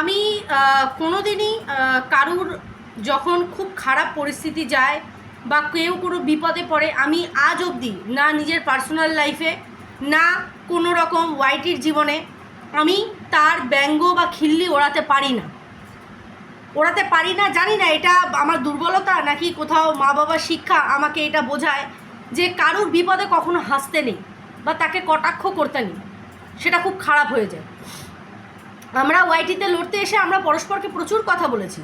আমি কোনো দিনই কারুর যখন খুব খারাপ পরিস্থিতি যায় বা কেউ কোনো বিপদে পড়ে, আমি আজ অবধি না নিজের পার্সোনাল লাইফে না কোনো রকম ওয়াইটির জীবনে আমি তার ব্যঙ্গ বা খিল্লি ওড়াতে পারি না। ওড়াতে পারি না, জানি না এটা আমার দুর্বলতা নাকি কোথাও মা বাবার শিক্ষা আমাকে এটা বোঝায় যে কারুর বিপদে কখনো হাসতে নেই বা তাকে কটাক্ষ করতে নেই, সেটা খুব খারাপ হয়ে যায়। আমরা ওয়াইটিতে লড়তে এসে আমরা পরস্পরকে প্রচুর কথা বলেছি।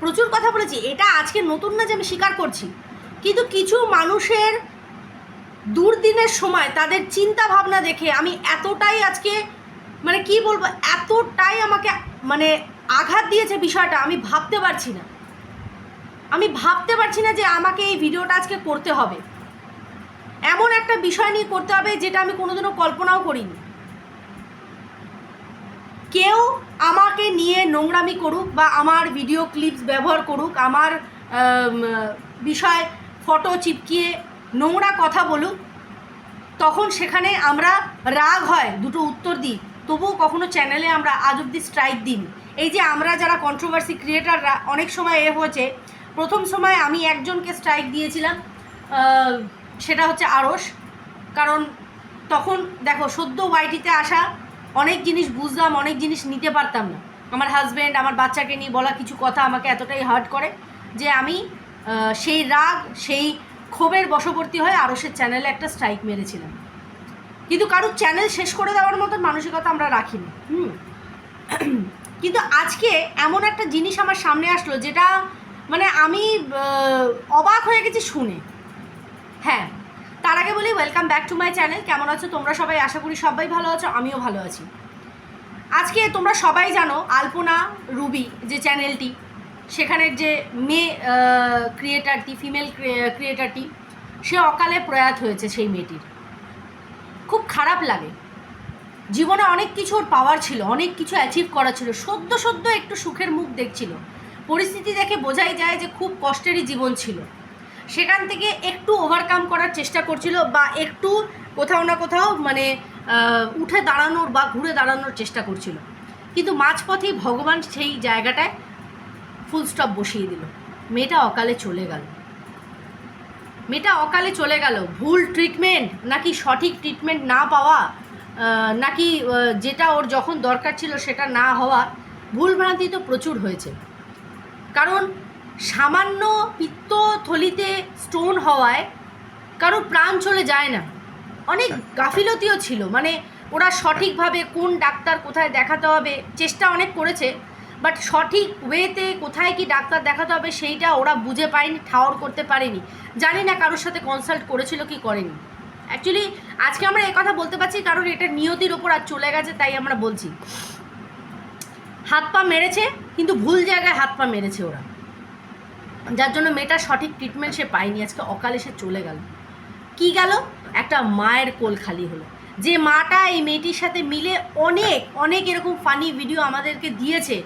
প্রচুর কথা বলেছি। এটা আজকে নতুন না যে আমি স্বীকার করছি। কিন্তু কিছু মানুষের দুর্দিনের সময় তাদের চিন্তা ভাবনা দেখে আমি এতটাই আজকে মানে কি বলব, এতটাই আমাকে মানে আঘাত দিয়েছে বিষয়টা, আমি ভাবতে পারছি না। আমি ভাবতে পারছি না যে আমাকে এই ভিডিওটা আজকে করতে হবে। এমন একটা বিষয় নিয়ে করতে হবে যেটা আমি কোনোদিনও কল্পনাও করিনি। কেউ আমাকে নিয়ে নোংরামি করুক বা আমার ভিডিও ক্লিপস ব্যবহার করুক আমার আম, বিষয় ফটো চিপকিয়ে নোংরা কথা বলুক তখন সেখানে আমরা রাগ হয় দুটো উত্তর দিই। তবুও কখনো চ্যানেলে আমরা আজ অব্দি স্ট্রাইক দিই এই যে আমরা যারা কন্ট্রোভার্সি ক্রিয়েটাররা অনেক সময় এ হয়েছে প্রথম সময় আমি একজনকে স্ট্রাইক দিয়েছিলাম সেটা হচ্ছে আড়স কারণ তখন দেখো সদ্য ওয়াইটিতে আসা অনেক জিনিস বুঝলাম, অনেক জিনিস নিতে পারতাম না। আমার হাজব্যান্ড আমার বাচ্চাকে নিয়ে বলা কিছু কথা আমাকে এতটাই হার্ট করে যে আমি সেই রাগ, সেই ক্ষোভের বশবর্তী হয়ে আরসের চ্যানেলে একটা স্ট্রাইক মেরেছিলাম। কিন্তু কারোর চ্যানেল শেষ করে দেওয়ার মতন মানসিকতা আমরা রাখিনি। হুম। কিন্তু আজকে এমন একটা জিনিস আমার সামনে আসলো যেটা মানে আমি অবাক হয়ে গেছি শুনে। হ্যাঁ তার আগে বলি welcome back to my channel কেমন আছো তোমরা সবাই? আশা করি সবাই ভালো আছো, আমিও ভালো আছি। আজকে তোমরা সবাই জানো আলপনা রুবি যে চ্যানেলটি সেখানের যে মেয়ে ক্রিয়েটারটি ফিমেল ক্রিয়েটারটি সে অকালে প্রয়াত হয়েছে সেই মেয়েটির। খুব খারাপ লাগে। জীবনে অনেক কিছু ওর পাওয়ার ছিল, অনেক কিছু অ্যাচিভ করা ছিল, সদ্য সদ্য একটু সুখের মুখ দেখছিল। পরিস্থিতি দেখে বোঝাই যায় যে খুব কষ্টেরই জীবন ছিল। সেখান থেকে একটু ওভারকাম করার চেষ্টা করছিল বা একটু কোথাও না কোথাও মানে উঠে দাঁড়ানোর বা ঘুরে দাঁড়ানোর চেষ্টা করছিল। কিন্তু মাঝপথেই ভগবান সেই জায়গাটায় ফুল স্টপ বসিয়ে দিল। মেয়েটা অকালে চলে গেল। মেয়েটা অকালে চলে গেল। ভুল ট্রিটমেন্ট নাকি সঠিক ট্রিটমেন্ট না পাওয়া নাকি যেটা ওর যখন দরকার ছিল সেটা না হওয়া ভুলভ্রান্তি তো প্রচুর হয়েছে। কারণ সামান্য পিত্তথলিতে স্টোন হওয়ায় কারও প্রাণ চলে যায় না। অনেক গাফিলতিও ছিল। মানে ওরা সঠিকভাবে কোন ডাক্তার কোথায় দেখাতে হবে চেষ্টা অনেক করেছে বাট সঠিক ওয়েতে কোথায় কি ডাক্তার দেখাতে হবে সেইটা ওরা বুঝে পায়নি ঠাওর করতে পারেনি। জানি না কারোর সাথে কনসাল্ট করেছিল কি করেনি। অ্যাকচুয়ালি আজকে আমরা এই কথা বলতে পারছি কারণ এটা নিয়তির ওপর আর চলে গেছে তাই আমরা বলছি। হাত পা মেরেছে কিন্তু ভুল জায়গায় হাত পা মেরেছে ওরা। যার জন্য মেয়েটার সঠিক ট্রিটমেন্ট সে পায়নি, আজকে অকালে সে চলে গেল। কি গেল? একটা মায়ের কোল খালি হলো। যে মাটা এই মেয়েটির সাথে মিলে অনেক অনেক এরকম ফানি ভিডিও আমাদেরকে দিয়েছে,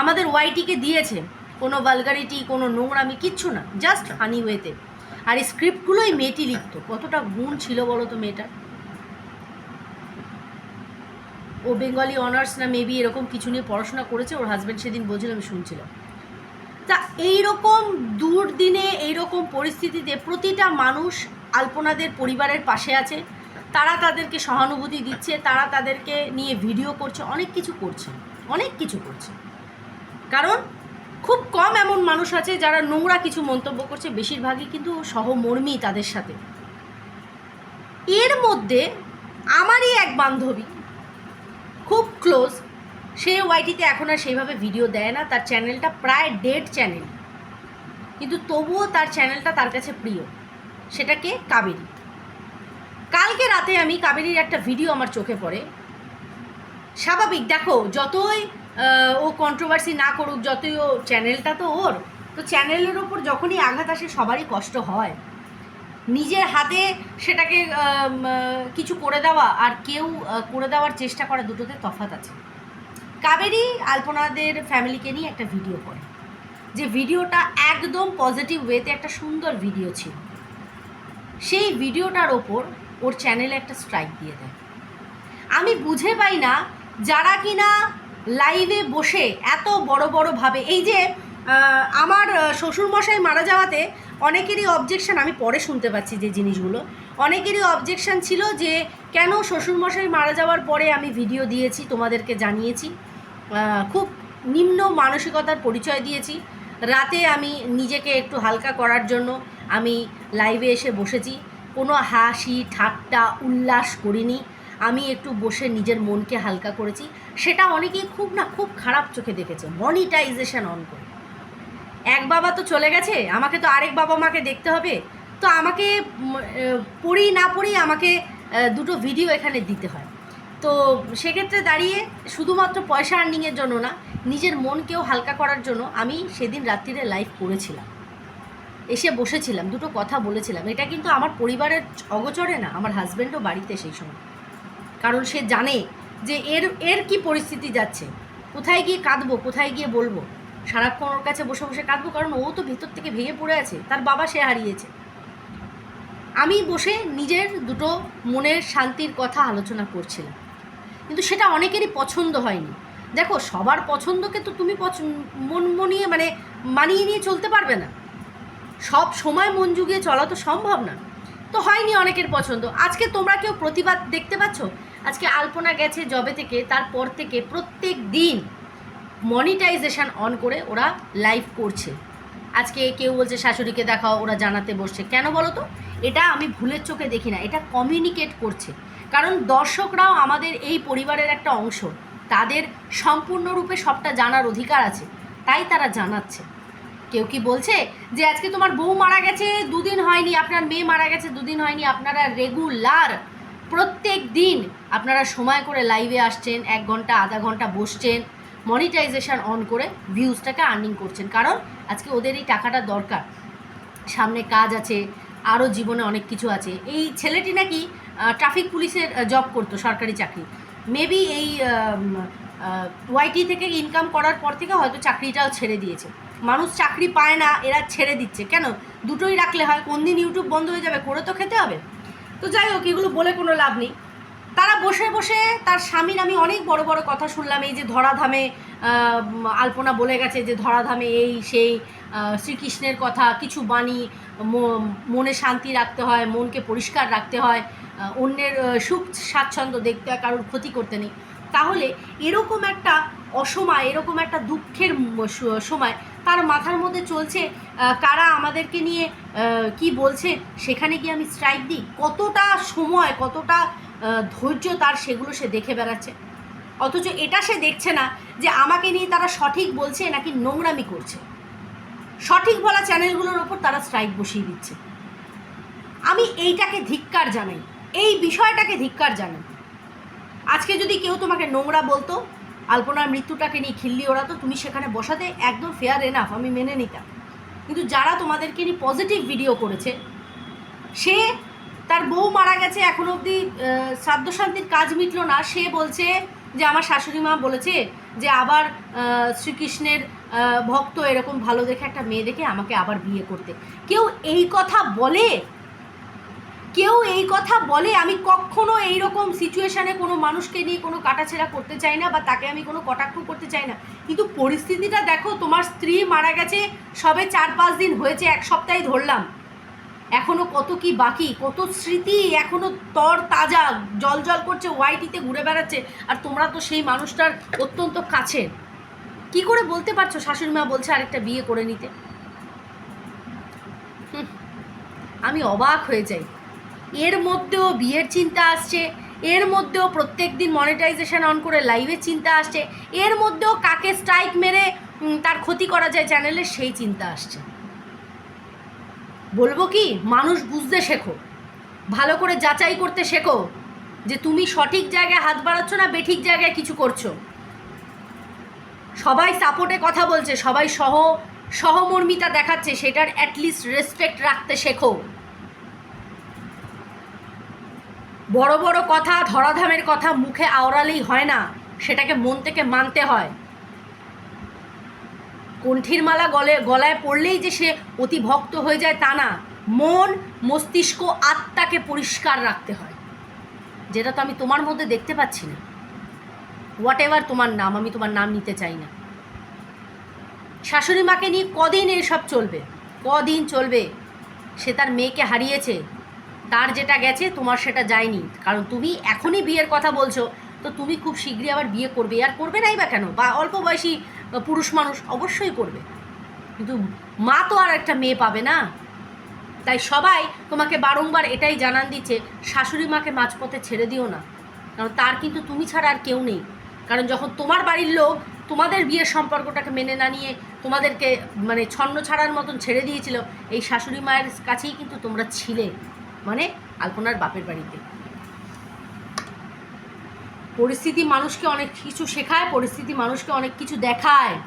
আমাদের ওয়াইটিকে দিয়েছে। কোনো ভালগারিটি কোনো নোংরামি, কিচ্ছু না জাস্ট ফানি ওয়েতে আর এই স্ক্রিপ্টগুলোই মেয়েটি লিখতো। কতটা গুণ ছিল বলো তো মেয়েটার? ও বেঙ্গলি অনার্স না মেবি এরকম কিছু নিয়ে পড়াশোনা করেছে, ওর হাজব্যান্ড সেদিন বলছিল, আমি শুনছিলাম। তা এইরকম দুর্দিনে, এইরকম পরিস্থিতিতে প্রতিটা মানুষ আলপনাদের পরিবারের পাশে আছে। তারা তাদেরকে সহানুভূতি দিচ্ছে, তারা তাদেরকে নিয়ে ভিডিও করছে, অনেক কিছু করছে, অনেক কিছু করছে। কারণ খুব কম এমন মানুষ আছে যারা নোংরা কিছু মন্তব্য করছে, বেশিরভাগই কিন্তু সহমর্মী তাদের সাথে। এর মধ্যে আমারই এক বান্ধবী, খুব ক্লোজ সে ওয়াইটিতে এখন আর সেইভাবে ভিডিও দেয় না, তার চ্যানেলটা প্রায় ডেড চ্যানেল কিন্তু তবুও তার চ্যানেলটা তার কাছে প্রিয় সেটাকে কাবেরী। কালকে রাতে আমি কাবেরীর একটা ভিডিও আমার চোখে পড়ে। স্বাভাবিক, দেখো, যতই ও কন্ট্রোভার্সি না করুক, যতই ও চ্যানেলটা তো ওর, তো চ্যানেলের ওপর যখনই আঘাত আসে, সবারই কষ্ট হয়। নিজের হাতে সেটাকে কিছু করে দেওয়া আর কেউ করে দেওয়ার চেষ্টা করা দুটোতে তফাৎ আছে। কাবেরী আলপনাদের ফ্যামিলিকে নিয়ে একটা ভিডিও করে। যে ভিডিওটা একদম পজিটিভ ওয়েতে একটা সুন্দর ভিডিও ছিল। সেই ভিডিওটার ওপর ওর চ্যানেলে একটা স্ট্রাইক দিয়ে দেয়। আমি বুঝে পাই না যারা কিনা লাইভে বসে এত বড় ভাবে এই যে আমার শ্বশুরমশাই মারা যাওয়াতে অনেকেরই অবজেকশান আমি পরে শুনতে পাচ্ছি যে জিনিসগুলো। অনেকেরই অবজেকশান ছিল যে, কেন শ্বশুরমশাই মারা যাওয়ার পরে আমি ভিডিও দিয়েছি, তোমাদেরকে জানিয়েছি। খুব নিম্ন মানসিকতার পরিচয় দিয়েছি। রাতে আমি নিজেকে একটু হালকা করার জন্য আমি লাইভে এসে বসেছি। কোনো হাসি, ঠাট্টা, উল্লাস করিনি। আমি একটু বসে নিজের মনকে হালকা করেছি। সেটা অনেকেই খুব না খুব খারাপ চোখে দেখেছে। মনিটাইজেশন অন করে। এক বাবা তো চলে গেছে, আমাকে তো আরেক বাবা মাকে দেখতে হবে। তো আমাকে পড়ি না পড়ি আমাকে দুটো ভিডিও এখানে দিতে হয়। তো সেক্ষেত্রে দাঁড়িয়ে শুধুমাত্র পয়সা আর্নিংয়ের জন্য না, নিজের মনকেও হালকা করার জন্য আমি সেদিন রাত্রিরে লাইভ করেছিলাম। এসে বসেছিলাম, দুটো কথা বলেছিলাম। এটা কিন্তু আমার পরিবারের অগচরে না, আমার হাজব্যান্ডও বাড়িতে সেই সময়। কারণ সে জানে যে এর এর কি পরিস্থিতি যাচ্ছে। কোথায় গিয়ে কাঁদবো, কোথায় গিয়ে বলব? সারাক্ষণ ওর কাছে বসে বসে কাঁদবো, কারণ ও তো ভিতর থেকে ভেঙে পড়ে আছে, তার বাবা সে হারিয়েছে। আমি বসে নিজের দুটো মনের শান্তির কথা আলোচনা করছিলাম। কিন্তু সেটা অনেকেরই পছন্দ হয়নি। দেখো, সবার পছন্দকে তো তুমি মন মনিয়ে মানে মানিয়ে নিয়ে চলতে পারবে না। সব সময় মন জুগিয়ে চলা তো সম্ভব না। তো হয়নি অনেকের পছন্দ। আজকে তোমরা কেউ প্রতিবাদ দেখতে পাচ্ছ? আজকে আলপনা গেছে জবে থেকে, তারপর থেকে প্রত্যেক দিন মনিটাইজেশন অন করে ওরা লাইভ করছে। আজকে কেউ বলছে, শাশুড়িকে দেখাও, ওরা জানাতে বসছে। কেন বলো তো? এটা আমি ভুলের চোখে দেখি না। এটা কমিউনিকেট করছে। কারণ দর্শকরাও আমাদের এই পরিবারের একটা অংশ। তাদের সম্পূর্ণরূপে সবটা জানার অধিকার আছে, তাই তারা জানাচ্ছে। কেউ কি বলছে যে আজকে তোমার বউ মারা গেছে, দুদিন হয়নি, আপনার মেয়ে মারা গেছে, দুদিন হয়নি, আপনারা রেগুলার প্রত্যেক দিন আপনারা সময় করে লাইভে আসছেন, এক ঘণ্টা, আধা ঘণ্টা বসছেন, মনিটাইজেশন অন করে ভিউজটাকে আর্নিং করছেন। কারণ আজকে ওদের এই টাকাটা দরকার। সামনে কাজ আছে, আরও জীবনে অনেক কিছু আছে। এই ছেলেটি নাকি ট্রাফিক পুলিশের জব করতো, সরকারি চাকরি। মেবি এই ওয়াইটি থেকে ইনকাম করার পর থেকে হয়তো চাকরিটাও ছেড়ে দিয়েছে। মানুষ চাকরি পায় না, এরা ছেড়ে দিচ্ছে। কেন? দুটোই রাখলে হয় কোন দিন ইউটিউব বন্ধ হয়ে যাবে, করে তো খেতে হবে। তো যাই হোক, এগুলো বলে কোনো লাভ নেই। তারা বসে বসে তার স্বামীর আমি অনেক বড় বড় কথা শুনলাম, এই যে ধরাধামে আলপনা বলে গেছে যে ধরাধামে এই সেই শ্রীকৃষ্ণের কথা, কিছু বাণী মনে শান্তি রাখতে হয়, মনকে পরিষ্কার রাখতে হয় অন্যের সুখ, স্বাচ্ছন্দ্য দেখতে হয় কারোর ক্ষতি করতে নেই। তাহলে এরকম একটা অসময়, এরকম একটা দুঃখের সময় তার মাথার মধ্যে চলছে কারা আমাদেরকে নিয়ে কি বলছে, সেখানে গিয়ে আমি স্ট্রাইক দিই। কতটা সময়, কতটা ধৈর্য তার সেগুলো সে দেখে বেড়াচ্ছে। অথচ এটা সে দেখছে না যে আমাকে নিয়ে তারা সঠিক বলছে নাকি নোংরামি করছে। সঠিক বলা চ্যানেলগুলোর ওপর তারা স্ট্রাইক বসিয়ে দিচ্ছে। আমি এইটাকে ধিক্কার জানাই, এই বিষয়টাকে ধিক্কার জানাই। আজকে যদি কেউ তোমাকে নোংরা বলতো, আলপনার মৃত্যুটাকে নিয়ে খিল্লি ওড়াতো, তুমি সেখানে বসাতে একদম ফেয়ার এনাফ আমি মেনে নিতাম। কিন্তু যারা তোমাদেরকে নিয়ে পজিটিভ ভিডিও করেছে, সে তার বউ মারা গেছে, এখন অবধি শ্রাদ্ধ শান্তির কাজ মিটলো না। সে বলছে যে, আমার শাশুড়ি মা বলেছে যে, আবার শ্রীকৃষ্ণের ভক্ত এরকম ভালো দেখে একটা মেয়ে দেখে আমাকে আবার বিয়ে করতে। কেউ এই কথা বলে? কেউ এই কথা বলে? আমি কখনো এই রকম সিচুয়েশানে কোনো মানুষকে নিয়ে কোনো কাটাছেড়া করতে চাই না বা তাকে আমি কোনো কটাক্ষ করতে চাই না। কিন্তু পরিস্থিতিটা দেখো, তোমার স্ত্রী মারা গেছে, সবে চার পাঁচ দিন হয়েছে, এক সপ্তাহে ধরলাম। এখনও কত কি বাকি, কত স্মৃতি এখনও তর তাজা, জল জল করছে ওয়াইটিতে ঘুরে বেড়াচ্ছে, আর তোমরা তো সেই মানুষটার অত্যন্ত কাছের কি করে বলতে পারছ শাশুড়ি মা বলছে আরেকটা বিয়ে করে নিতে? আমি অবাক হয়ে যাই। এর মধ্যেও বিয়ের চিন্তা আসছে, এর মধ্যেও প্রত্যেক দিন মনিটাইজেশন অন করে লাইভের চিন্তা আসছে, এর মধ্যেও কাকে স্ট্রাইক মেরে তার ক্ষতি করা যায় চ্যানেলে সেই চিন্তা আসছে। বলব কি, মানুষ বুঝতে শেখো। ভালো করে যাচাই করতে শেখো যে তুমি সঠিক জায়গায় হাত বাড়াচ্ছ না বেঠিক জায়গায় কিছু করছ। সবাই সাপোর্টে কথা বলছে, সবাই সহ, সহমর্মিতা দেখাচ্ছে, সেটার অ্যাটলিস্ট রেসপেক্ট রাখতে শেখো। বড় বড় কথা, ধরাধামের কথা মুখে আওড়ালেই হয় না, সেটাকে মন থেকে মানতে হয়। কণ্ঠির মালা গলে গলায় পড়লেই যে সে অতি ভক্ত হয়ে যায় তা না। মন, মস্তিষ্ক, আত্মাকে পরিষ্কার রাখতে হয়। যেটা তো আমি তোমার মধ্যে দেখতে পাচ্ছি না। হোয়াট এভার তোমার নাম, আমি তোমার নাম নিতে চাই না। শাশুড়ি মাকে নিয়ে কদিন এসব চলবে? কদিন চলবে? সে তার মেয়েকে হারিয়েছে। তার যেটা গেছে, তোমার সেটা যায়নি। কারণ তুমি এখনই বিয়ের কথা বলছো। তো তুমি খুব শীঘ্রই আবার বিয়ে করবে। আর করবে নাই বা কেন? বা অল্প বয়সী পুরুষ মানুষ অবশ্যই করবে। কিন্তু মা তো আর একটা মেয়ে পাবে না। তাই সবাই তোমাকে বারংবার এটাই জানান দিচ্ছে, শাশুড়ি মাকে মাঝপথে ছেড়ে দিও না। কারণ তার কিন্তু তুমি ছাড়া আর কেউ নেই। কারণ যখন তোমার বাড়ির লোক তোমাদের বিয়ের সম্পর্কটাকে মেনে না নিয়ে তোমাদেরকে মানে ছন্ন ছাড়ার মতন ছেড়ে দিয়েছিল, এই শাশুড়ি মায়ের কাছেই কিন্তু তোমরা ছিলে মানে আলপনার বাপের বাড়িতে। পরিস্থিতি মানুষকে অনেক কিছু শেখায়, পরিস্থিতি মানুষকে অনেক কিছু দেখায়।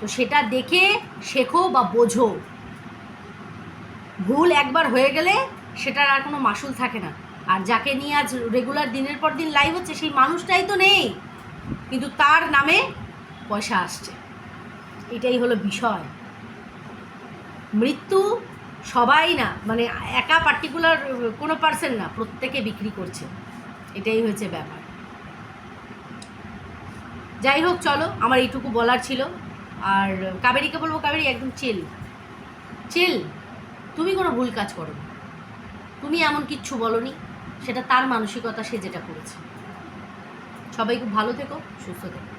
তো সেটা দেখে শেখো বা বোঝো। ভুল একবার হয়ে গেলে সেটার আর কোনো মাসুল থাকে না। আর যাকে নিয়ে আজ রেগুলার দিনের পর দিন লাইভ হচ্ছে, সেই মানুষটাই তো নেই। কিন্তু তার নামে পয়সা আসছে। এটাই হলো বিষয়। মৃত্যু সবাই না মানে একা পার্টিকুলার কোনো পার্সন না, প্রত্যেকে বিক্রি করছে। এটাই হয়েছে ব্যাপার। যাই হোক চলো, আমার এইটুকু বলার ছিল। আর কাবেরিকে বলব, কাবেরি, একদম চেল চেল তুমি কোনো ভুল কাজ করো তুমি এমন কিচ্ছু বলনি, সেটা তার মানসিকতা সে যেটা করেছে। সবাই খুব ভালো থেকো, সুস্থ থেকো।